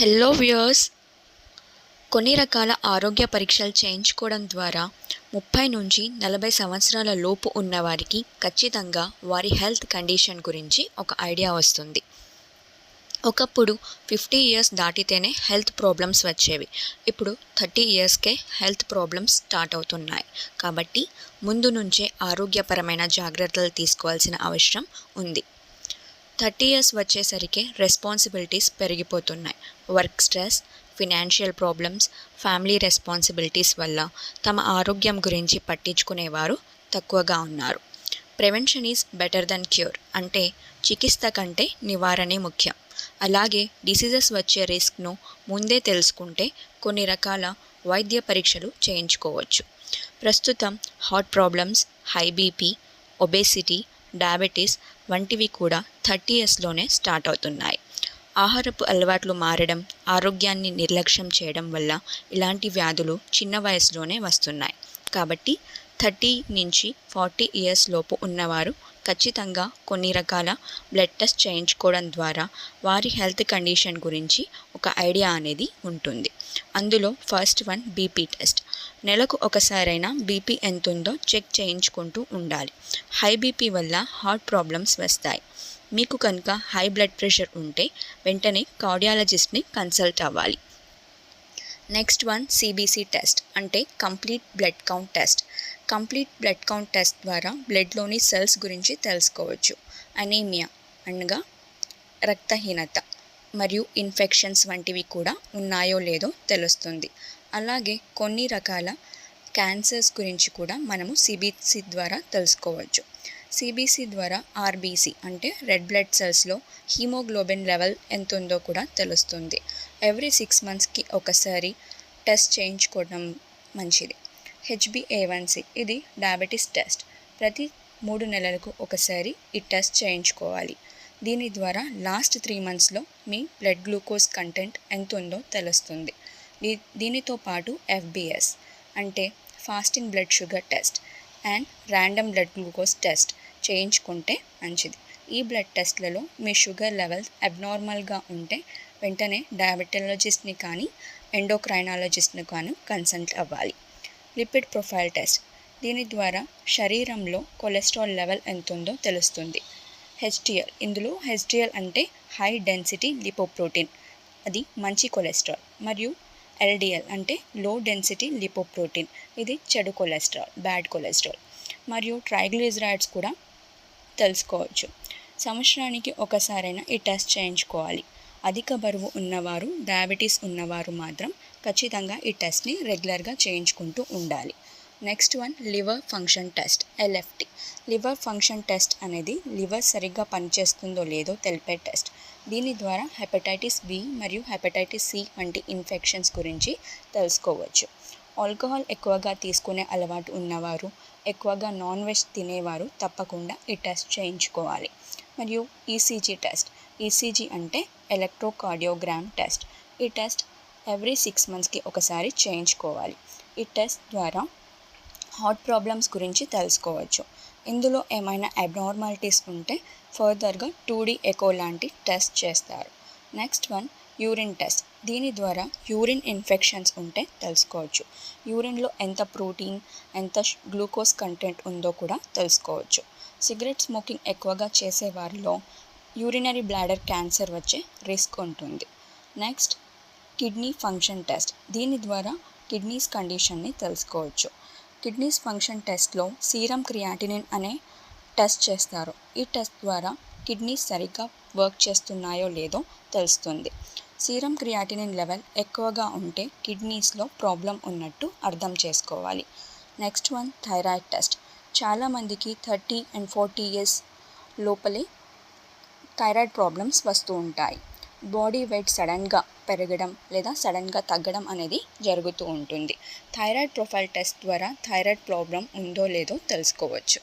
Hello viewers కొన్ని రకాల ఆరోగ్య పరీక్షలు చేయించుకోవడం ద్వారా ముప్పై నుంచి నలభై సంవత్సరాల లోపు ఉన్నవారికి ఖచ్చితంగా వారి హెల్త్ కండిషన్ గురించి ఒక ఐడియా వస్తుంది. ఒకప్పుడు ఫిఫ్టీ ఇయర్స్ దాటితేనే హెల్త్ ప్రాబ్లమ్స్ వచ్చేవి. ఇప్పుడు థర్టీ ఇయర్స్కే హెల్త్ ప్రాబ్లమ్స్ స్టార్ట్ అవుతున్నాయి. కాబట్టి ముందు నుంచే ఆరోగ్యపరమైన జాగ్రత్తలు తీసుకోవాల్సిన అవసరం ఉంది. థర్టీ ఇయర్స్ వచ్చేసరికి రెస్పాన్సిబిలిటీస్ పెరిగిపోతున్నాయి. Work stress financial problems family responsibilities వల్ల తమ ఆరోగ్యం గురించి పట్టించుకునేవారు తక్కువగా ఉన్నారు. Prevention is better than cure అంటే చికిత్స కంటే నివారణే ముఖ్యం. అలాగే డిసీజెస్ వచ్చే రిస్క్ను ముందే తెలుసుకుంటే కొన్ని రకాల వైద్య పరీక్షలు చేయించుకోవచ్చు. ప్రస్తుతం heart problems high BP obesity diabetes వంటివి కూడా థర్టీ ఇయర్స్లోనే స్టార్ట్ అవుతున్నాయి. ఆహారపు అలవాట్లు మారడం ఆరోగ్యాన్ని నిర్లక్ష్యం చేయడం వల్ల ఇలాంటి వ్యాధులు చిన్న వయసులోనే వస్తున్నాయి. కాబట్టి థర్టీ నుంచి ఫార్టీ ఇయర్స్ లోపు ఉన్నవారు ఖచ్చితంగా కొన్ని రకాల బ్లడ్ టెస్ట్ చేయించుకోవడం ద్వారా వారి హెల్త్ కండిషన్ గురించి ఒక ఐడియా అనేది ఉంటుంది. అందులో ఫస్ట్ వన్ బీపీ టెస్ట్. నెలకు ఒకసారైనా బీపీ ఎంత ఉందో చెక్ చేయించుకుంటూ ఉండాలి. హై బీపీ వల్ల హార్ట్ ప్రాబ్లమ్స్ వస్తాయి. మీకు కనుక హై బ్లడ్ ప్రెషర్ ఉంటే వెంటనే కార్డియాలజిస్ట్ని కన్సల్ట్ అవ్వాలి. నెక్స్ట్ వన్ సిబిసి టెస్ట్ అంటే complete blood count test complete blood count test ద్వారా బ్లడ్లోని సెల్స్ గురించి తెలుసుకోవచ్చు. అనీమియా అనగా రక్తహీనత మరియు ఇన్ఫెక్షన్స్ వంటివి కూడా ఉన్నాయో లేదో తెలుస్తుంది. అలాగే కొన్ని రకాల క్యాన్సర్స్ గురించి కూడా మనము సిబిసి ద్వారా తెలుసుకోవచ్చు. సిబిసి ద్వారా ఆర్బీసీ అంటే రెడ్ బ్లడ్ సెల్స్లో హీమోగ్లోబిన్ లెవెల్ ఎంత ఉందో కూడా తెలుస్తుంది. ఎవ్రీ సిక్స్ మంత్స్కి ఒకసారి టెస్ట్ చేయించుకోవడం మంచిది. హెచ్బిఏవన్సి ఇది డయాబెటీస్ టెస్ట్ ప్రతి మూడు నెలలకు ఒకసారి ఈ టెస్ట్ చేయించుకోవాలి. దీని ద్వారా లాస్ట్ త్రీ మంత్స్లో మీ బ్లడ్ గ్లూకోజ్ కంటెంట్ ఎంత ఉందో తెలుస్తుంది. దీ దీనితో పాటు ఎఫ్బిఎస్ అంటే fasting blood sugar test and random blood glucose test చేయించుకుంటే మంచిది. ఈ బ్లడ్ టెస్ట్లలో మీ షుగర్ లెవెల్స్ అబ్నార్మల్గా ఉంటే వెంటనే డయాబెటాలజిస్ట్ని కానీ ఎండోక్రైనాలజిస్ట్ని కానీ కన్సల్ట్ అవ్వాలి. Lipid profile test. దీని ద్వారా శరీరంలో కొలెస్ట్రాల్ లెవెల్ ఎంత ఉందో తెలుస్తుంది. హెచ్డిఎల్. ఇందులో హెచ్డిఎల్ అంటే హై డెన్సిటీ లిపోప్రోటీన్. అది మంచి కొలెస్ట్రాల్. మరియు ఎల్డిఎల్ అంటే లో డెన్సిటీ లిపోప్రోటీన్. ఇది చెడు కొలెస్ట్రాల్ బ్యాడ్ కొలెస్ట్రాల్. మరియు ట్రైగ్లిజరాయిడ్స్ కూడా తెలుసుకోవచ్చు. సంవత్సరానికి ఒకసారైనా ఈ టెస్ట్ చేయించుకోవాలి. అధిక బరువు ఉన్నవారు డయాబెటీస్ ఉన్నవారు మాత్రం ఖచ్చితంగా ఈ టెస్ట్ని రెగ్యులర్గా చేయించుకుంటూ ఉండాలి. Next one liver function test LFT. Liver function test అనేది లివర్ సరిగ్గా పనిచేస్తుందో లేదో తెలిపే టెస్ట్. దీని ద్వారా హెపటైటిస్ బి మరియు హెపటైటిస్ సి వంటి ఇన్ఫెక్షన్స్ గురించి తెలుసుకోవచ్చు. ఆల్కహాల్ ఎక్కువగా తీసుకునే అలవాటు ఉన్నవారు ఎక్కువగా నాన్ వెజ్ తినేవారు తప్పకుండా ఈ టెస్ట్ చేయించుకోవాలి. మరియు ఈసీజీ టెస్ట్. ఈసీజీ అంటే ఎలక్ట్రోకార్డియోగ్రామ్ టెస్ట్ ఈ టెస్ట్ ఎవ్రీ సిక్స్ మంత్స్కి ఒకసారి చేయించుకోవాలి. ఈ టెస్ట్ ద్వారా హార్ట్ ప్రాబ్లమ్స్ గురించి తెలుసుకోవచ్చు. ఇందులో ఏమైనా అబ్నార్మాలిటీస్ ఉంటే ఫర్దర్గా టూ డీ ఎకో లాంటి టెస్ట్ చేస్తారు. నెక్స్ట్ వన్ యూరిన్ టెస్ట్ దీని ద్వారా యూరిన్ ఇన్ఫెక్షన్స్ ఉంటే తెలుసుకోవచ్చు. యూరిన్లో ఎంత ప్రోటీన్ ఎంత గ్లూకోజ్ కంటెంట్ ఉందో కూడా తెలుసుకోవచ్చు. సిగరెట్ స్మోకింగ్ ఎక్కువగా చేసే వారిలో యూరినరీ బ్లాడర్ క్యాన్సర్ వచ్చే రిస్క్ ఉంటుంది. Next kidney function test. దీని ద్వారా కిడ్నీస్ కండిషన్ని తెలుసుకోవచ్చు. కిడ్నీస్ ఫంక్షన్ టెస్ట్లో సీరం క్రియాటినిన్ అనే టెస్ట్ చేస్తారు. ఈ టెస్ట్ ద్వారా కిడ్నీస్ సరిగ్గా వర్క్ చేస్తున్నాయో లేదో తెలుస్తుంది. సీరం క్రియాటినిన్ లెవెల్ ఎక్కువగా ఉంటే కిడ్నీస్లో ప్రాబ్లం ఉన్నట్టు అర్థం చేసుకోవాలి. Next one thyroid test. చాలామందికి థర్టీ అండ్ ఫార్టీ ఇయర్స్ లోపలే థైరాయిడ్ ప్రాబ్లమ్స్ వస్తూ ఉంటాయి. బాడీ వెయిట్ సడన్గా పెరగడం లేదా సడన్గా తగ్గడం అనేది జరుగుతూ ఉంటుంది. థైరాయిడ్ ప్రొఫైల్ టెస్ట్ ద్వారా థైరాయిడ్ ప్రాబ్లం ఉందో లేదో తెలుసుకోవచ్చు.